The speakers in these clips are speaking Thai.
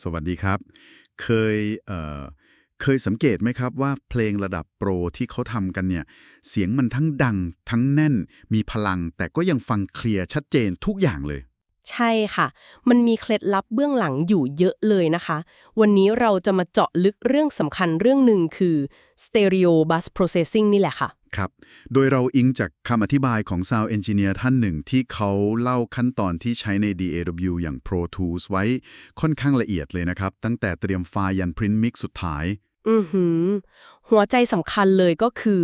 สวัสดีครับ เคยเอ่อเคยสังเกตไหมครับว่าเพลงระดับโปรที่เขาทำกันเนี่ย เสียงมันทั้งดัง ทั้งแน่น มีพลัง แต่ก็ยังฟังเคลียร์ชัดเจนทุกอย่างเลย ใช่ค่ะ มันมีเคล็ดลับเบื้องหลังอยู่เยอะเลยนะคะ วันนี้เราจะมาเจาะลึกเรื่องสำคัญเรื่องหนึ่งคือ stereo bus processing นี่แหละค่ะ ครับ โดยเราอิงจากคำอธิบายของ Sound Engineer ท่านหนึ่งที่เขาเล่าขั้นตอนที่ใช้ใน DAW อย่าง Pro Tools ไว้ค่อนข้างละเอียดเลยนะครับ ตั้งแต่เตรียมไฟล์ยัน Print Mix สุดท้าย อือหือ หัวใจสำคัญเลยก็คือ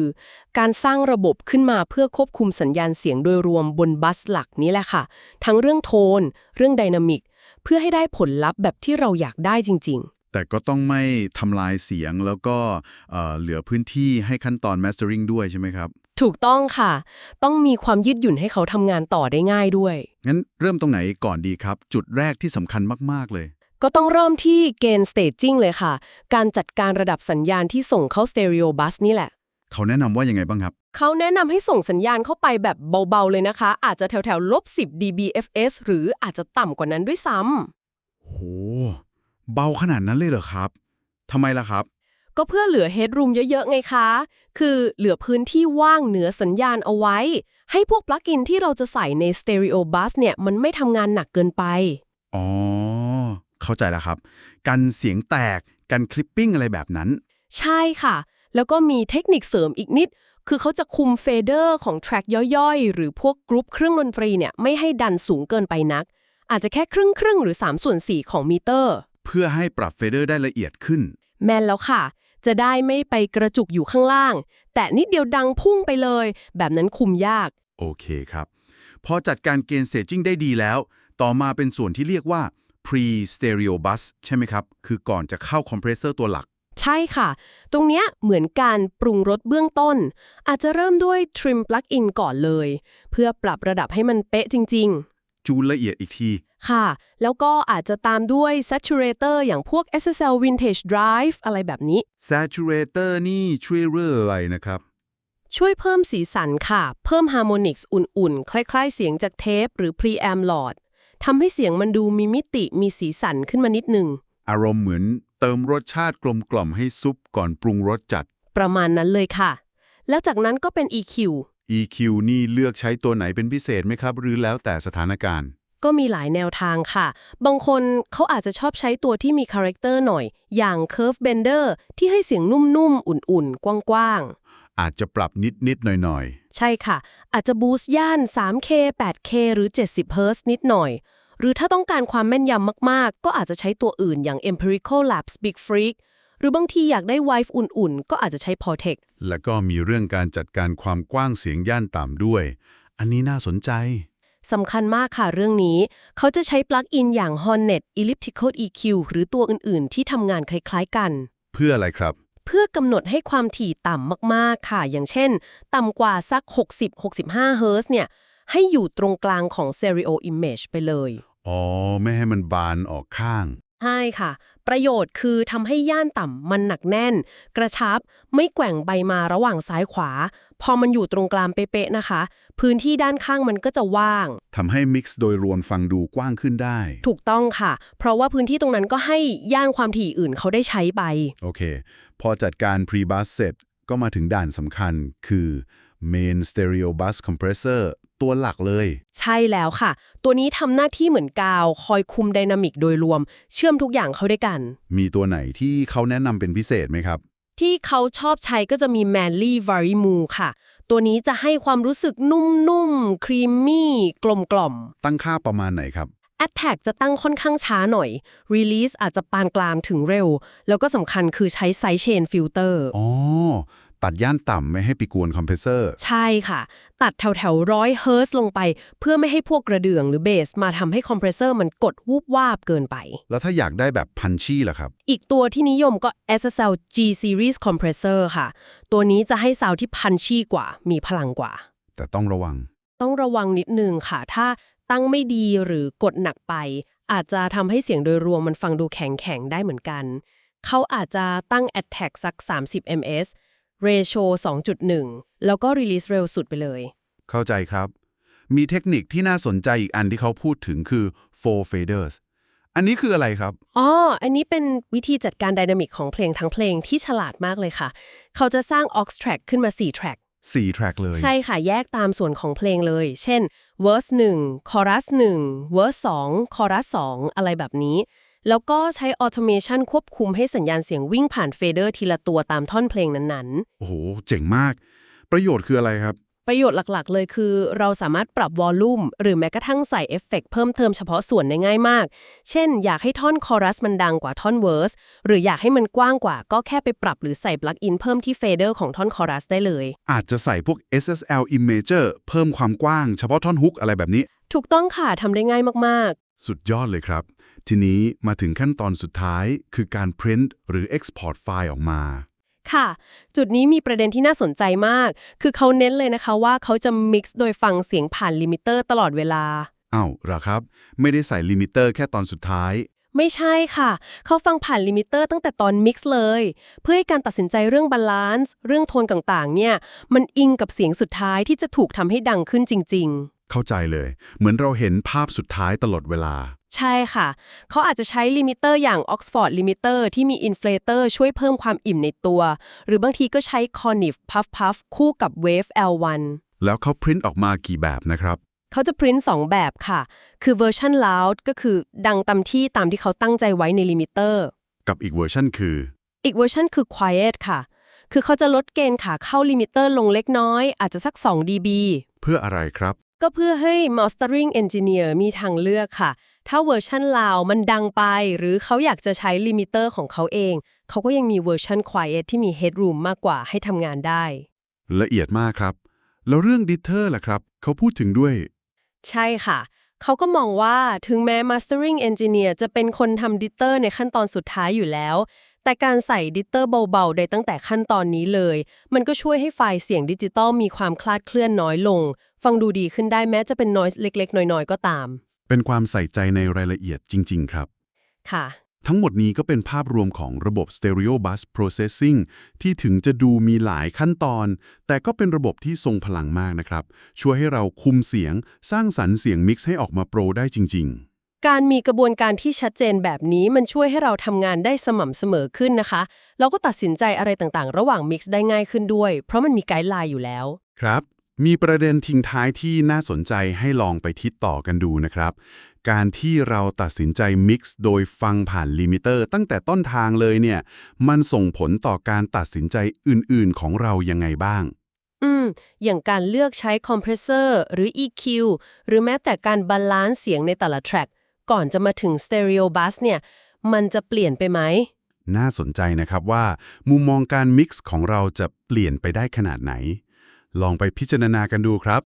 การสร้างระบบขึ้นมาเพื่อควบคุมสัญญาณเสียงโดยรวมบนบัสหลักนี้แหละค่ะ ทั้งเรื่องโทน เรื่องไดนามิก เพื่อให้ได้ผลลัพธ์แบบที่เราอยากได้จริง ๆ แต่ก็ต้องไม่ทำลายเสียงแล้วก็เอ่อเหลือพื้นที่ให้ขั้นตอน Mastering ด้วยใช่ไหมครับๆถูกต้องค่ะ ต้องมีความยืดหยุ่นให้เขาทำงานต่อได้ง่ายด้วย งั้นเริ่มตรงไหนก่อนดีครับ จุดแรกที่สำคัญมาก ๆ เลย ก็ต้องเริ่มที่เกณฑ์ staging เลยค่ะ การจัดการระดับสัญญาณที่ส่งเข้า stereo bus นี่แหละ เขาแนะนำว่ายังไงบ้างครับ เขาแนะนำให้ส่งสัญญาณเข้าไปแบบเบา ๆ เลยนะคะ อาจจะแถวๆลบ10 dBFS หรืออาจจะต่ำกว่านั้นด้วยซ้ำโห เบาขนาดนั้นเลยเหรอครับทำไมล่ะครับ ก็เพื่อเหลือ headroom เยอะๆไงคะ คือเหลือพื้นที่ว่างเหนือสัญญาณเอาไว้ ให้พวกปลั๊กอินที่เราจะใส่ใน stereo bus เนี่ยมันไม่ทำงานหนักเกินไป อ๋อ เข้าใจแล้วครับ กันเสียงแตก กันคลิปปิ้งอะไรแบบนั้น ใช่ค่ะ แล้วก็มีเทคนิคเสริมอีกนิด คือเขาจะคุมเฟเดอร์ของแทร็กย่อยๆ หรือพวกกรุ๊ปเครื่องดนตรีเนี่ยไม่ให้ดันสูงเกินไปนัก อาจจะแค่ครึ่งครึ่งๆหรือ3ส่วน4ของมิเตอร์ เพื่อให้ปรับเฟเดอร์ได้ละเอียดขึ้น แม่นแล้วค่ะ จะได้ไม่ไปกระจุกอยู่ข้างล่าง แต่นิดเดียวดังพุ่งไปเลย แบบนั้นคุมยาก โอเคครับ พอจัดการเกณฑ์เซจจิ้งได้ดีแล้ว ต่อมาเป็นส่วนที่เรียกว่า pre stereo bus ใช่ไหมครับ คือก่อนจะเข้าคอมเพรสเซอร์ตัวหลัก ใช่ค่ะ ตรงเนี้ยเหมือนการปรุงรสเบื้องต้น อาจจะเริ่มด้วย trim plug-in ก่อนเลย เพื่อปรับระดับให้มันเป๊ะจริง จูนละเอียดอีกทีๆค่ะ แล้วก็อาจจะตามด้วย saturator อย่างพวก SSL vintage drive อะไรแบบนี้ saturator นี่ช่วยเรื่องอะไรนะครับ ช่วยเพิ่มสีสันค่ะ เพิ่ม harmonics อุ่นๆ คล้ายๆ เสียงจากเทป หรือ preamp หลอดทำให้เสียงมันดูมีมิติมีสีสันขึ้นมานิดหนึ่งอารมณ์เหมือนเติมรสชาติกลมกล่อมให้ซุปก่อนปรุงรสจัด ประมาณนั้นเลยค่ะ แล้วจากนั้นก็เป็น EQ EQ นี่เลือกใช้ตัวไหนเป็นพิเศษไหมครับ หรือแล้วแต่สถานการณ์ ก็มีหลายแนวทางค่ะ บางคนเขาอาจจะชอบใช้ตัวที่มีคาแรคเตอร์หน่อย อย่าง Curve Bender ที่ให้เสียงนุ่มๆ อุ่นๆ กว้างอาจจะปรับนิดๆ หน่อยๆ ใช่ค่ะ อาจจะบูสต์ย่าน 3K 8K หรือ 70 Hz นิดหน่อย หรือถ้าต้องการความแม่นยำมากๆ ก็อาจจะใช้ตัวอื่นอย่าง Empirical Labs Big Freak หรือบางทีอยากได้ Wife อุ่นๆ ก็อาจจะใช้ Portec ๆแล้วก็มีเรื่องการจัดการความกว้างเสียงย่านต่ำด้วย อันนี้น่าสนใจสำคัญมากค่ะเรื่องนี้ เขาจะใช้ปลั๊กอินอย่าง Hornet Elliptical EQ หรือตัวอื่นๆ ที่ทำงานคล้ายๆกัน เพื่ออะไรครับ เพื่อกำหนดให้ความถี่ต่ำมากๆค่ะ อย่างเช่น ต่ำกว่าสัก 60-65 เฮิรตซ์เนี่ย ให้อยู่ตรงกลางของ Stereo Image ไปเลย อ๋อ ไม่ให้มันบานออกข้าง ใช่ค่ะ ประโยชน์คือทำให้ย่านต่ำมันหนักแน่น กระชับ ไม่แกว่งไปมาระหว่างซ้ายขวา พอมันอยู่ตรงกลางเป๊ะๆนะคะ พื้นที่ด้านข้างมันก็จะว่างทำให้มิกซ์โดยรวมฟังดูกว้างขึ้นได้ ถูกต้องค่ะ เพราะว่าพื้นที่ตรงนั้นก็ให้ย่านความถี่อื่นเขาได้ใช้ไป โอเค พอจัดการ pre-bus เสร็จก็มาถึงด่านสำคัญคือ main stereo bus compressor ตัวหลักเลย ใช่แล้วค่ะ ตัวนี้ทำหน้าที่เหมือนกาว คอยคุมไดนามิกโดยรวม เชื่อมทุกอย่างเข้าด้วยกัน มีตัวไหนที่เขาแนะนำเป็นพิเศษไหมครับ ที่เขาชอบใช้ก็จะมี Manly v a r i m o o ค่ะ ตัวนี้จะให้ความรู้สึกนุ่มๆ ครีมมี่กลมตั้งค่าประมาณไหนครับๆ Attack จะตั้งค่อนข้างช้าหน่อย Release อาจจะปานกลางถึงเร็ว แล้วก็สำคัญคือใช้ Side Chain Filter อ๋อ ตัดย่านต่ำไม่ให้ไปกวนคอมเพรสเซอร์ ใช่ค่ะ ตัดแถวแถวร้อยเฮิร์ตลงไป เพื่อไม่ให้พวกกระเดื่องหรือเบสมาทำให้คอมเพรสเซอร์มันกดวูบวาบเกินไป แล้วถ้าอยากได้แบบพันชี่ล่ะครับ อีกตัวที่นิยมก็ SSL G Series Compressor ค่ะ ตัวนี้จะให้ซาวด์ที่พันชี่กว่า มีพลังกว่า แต่ต้องระวัง ต้องระวังนิดนึงค่ะ ถ้าตั้งไม่ดีหรือกดหนักไป อาจจะทำให้เสียงโดยรวมมันฟังดูแข็งแข็งๆได้เหมือนกัน เขาอาจจะตั้ง Attack สัก 30 ms Ratio 2.1 แล้วก็ Release เร็วสุดไปเลย เข้าใจครับ มีเทคนิคที่น่าสนใจอีกอันที่เขาพูดถึงคือ four faders อันนี้คืออะไรครับ อ๋อ อันนี้เป็นวิธีจัดการไดนามิกของเพลงทั้งเพลงที่ฉลาดมากเลยค่ะ เขาจะสร้าง aux track ขึ้นมา 4 track 4แทร็กเลย ใช่ค่ะ แยกตามส่วนของเพลงเลย เช่น verse 1 chorus 1 verse 2 chorus 2 อะไรแบบนี้ แล้วก็ใช้ automation ควบคุมให้สัญญาณเสียงวิ่งผ่านเฟเดอร์ทีละตัวตามท่อนเพลงนั้นๆ โอ้โห เจ๋งมาก ประโยชน์คืออะไรครับ ประโยชน์หลักๆ เลยคือ เราสามารถปรับวอลลุ่มหรือแม้กระทั่งใส่เอฟเฟกต์เพิ่มเติมเฉพาะส่วนได้ง่ายมาก เช่น อยากให้ท่อนคอรัสมันดังกว่าท่อนเวอร์สหรืออยากให้มันกว้างกว่าก็แค่ไปปรับหรือใส่ปลั๊กอินเพิ่มที่เฟเดอร์ของท่อนคอรัสได้เลย อาจจะใส่พวก SSL Imager เพิ่มความกว้างเฉพาะท่อนฮุกอะไรแบบนี้ ถูกต้องค่ะทำได้ง่ายมากสุดยอดเลยครับ ทีนี้มาถึงขั้นตอนสุดท้ายคือการ print หรือ export ไฟล์ออกมาๆค่ะ จุดนี้มีประเด็นที่น่าสนใจมาก คือเขาเน้นเลยนะคะว่าเขาจะมิกซ์โดยฟังเสียงผ่านลิมิเตอร์ตลอดเวลา อ้าวเหรอครับ ไม่ได้ใส่ลิมิเตอร์แค่ตอนสุดท้าย ไม่ใช่ค่ะ เขาฟังผ่านลิมิเตอร์ตั้งแต่ตอนมิกซ์เลย เพื่อให้การตัดสินใจเรื่องบาลานซ์เรื่องโทนต่างๆ เนี่ย มันอิงกับเสียงสุดท้ายที่จะถูกทำให้ดังขึ้นจริง เข้าใจเลย เหมือนเราเห็นภาพสุดท้ายตลอดเวลาๆใช่ค่ะ เขาอาจจะใช้ลิมิเตอร์อย่าง Oxford Limiter ที่มีอินฟล a เตอร์ช่วยเพิ่มความอิ่มในตัว หรือบางทีก็ใช้ Conniff Puff Puff คู่กับ Wave L1 แล้วเขา print ออกมากี่แบบนะครับเขาจะพริ้นสองแบบค่ะ คือเวอร์ชัน loud ก็คือดังตามที่ตามที่เขาตั้งใจไว้ในลิมิเตอร์กับอีกเวอร์ชันคือ อีกเวอร์ชันคือ quiet ค่ะ คือเขาจะลดเกณฑ์ขาเข้าลิมิเตอร์ลงเล็กน้อย อาจจะสัก 2 dB เพื่ออะไรครับ ก็เพื่อให้ mastering engineer มีทางเลือกค่ะ ถ้าเวอร์ชันลาวมันดังไป หรือเขาอยากจะใช้ลิมิเตอร์ของเขาเอง เขาก็ยังมีเวอร์ชัน quiet ที่มี headroom มากกว่าให้ทำงานได้ ละเอียดมากครับ แล้วเรื่องดิเทอร์ล่ะครับ เขาพูดถึงด้วย ใช่ค่ะ เขาก็มองว่าถึงแม้ mastering engineer จะเป็นคนทำดิเตอร์ในขั้นตอนสุดท้ายอยู่แล้ว แต่การใส่ดิเตอร์เบาๆได้ตั้งแต่ขั้นตอนนี้เลย มันก็ช่วยให้ไฟล์เสียงดิจิตอลมีความคลาดเคลื่อนน้อยลง ฟังดูดีขึ้นได้แม้จะเป็น noise เล็ก ๆ น้อยๆ ก็ตาม เป็นความใส่ใจในรายละเอียดจริง ๆ ครับ ค่ะ ทั้งหมดนี้ก็เป็นภาพรวมของระบบ Stereo Bus Processing ที่ถึงจะดูมีหลายขั้นตอน แต่ก็เป็นระบบที่ทรงพลังมากนะครับ ช่วยให้เราคุมเสียง สร้างสรรค์เสียงมิกซ์ให้ออกมาโปรได้จริง การมีกระบวนการที่ชัดเจนแบบนี้มันช่วยให้เราทำงานได้สม่ำเสมอขึ้นนะคะแล้วก็ตัดสินใจอะไรต่างๆ ระหว่างมิกซ์ได้ง่ายขึ้นด้วย เพราะมันมีไกด์ไลน์อยู่แล้วๆครับ มีประเด็นทิ้งท้ายที่น่าสนใจให้ลองไปทิศต่อกันดูนะครับ การที่เราตัดสินใจมิกซ์โดยฟังผ่านลิมิเตอร์ตั้งแต่ต้นทางเลยเนี่ย มันส่งผลต่อการตัดสินใจอื่นๆ ของเรายังไงบ้างอืม อย่างการเลือกใช้คอมเพรสเซอร์หรือ EQ หรือแม้แต่การบาลานซ์เสียงในแต่ละแทร็ก ก่อนจะมาถึงสเตอริโอบัสเนี่ย มันจะเปลี่ยนไปไหม น่าสนใจนะครับว่า มุมมองการมิกซ์ของเราจะเปลี่ยนไปได้ขนาดไหน ลองไปพิจารณากันดูครับ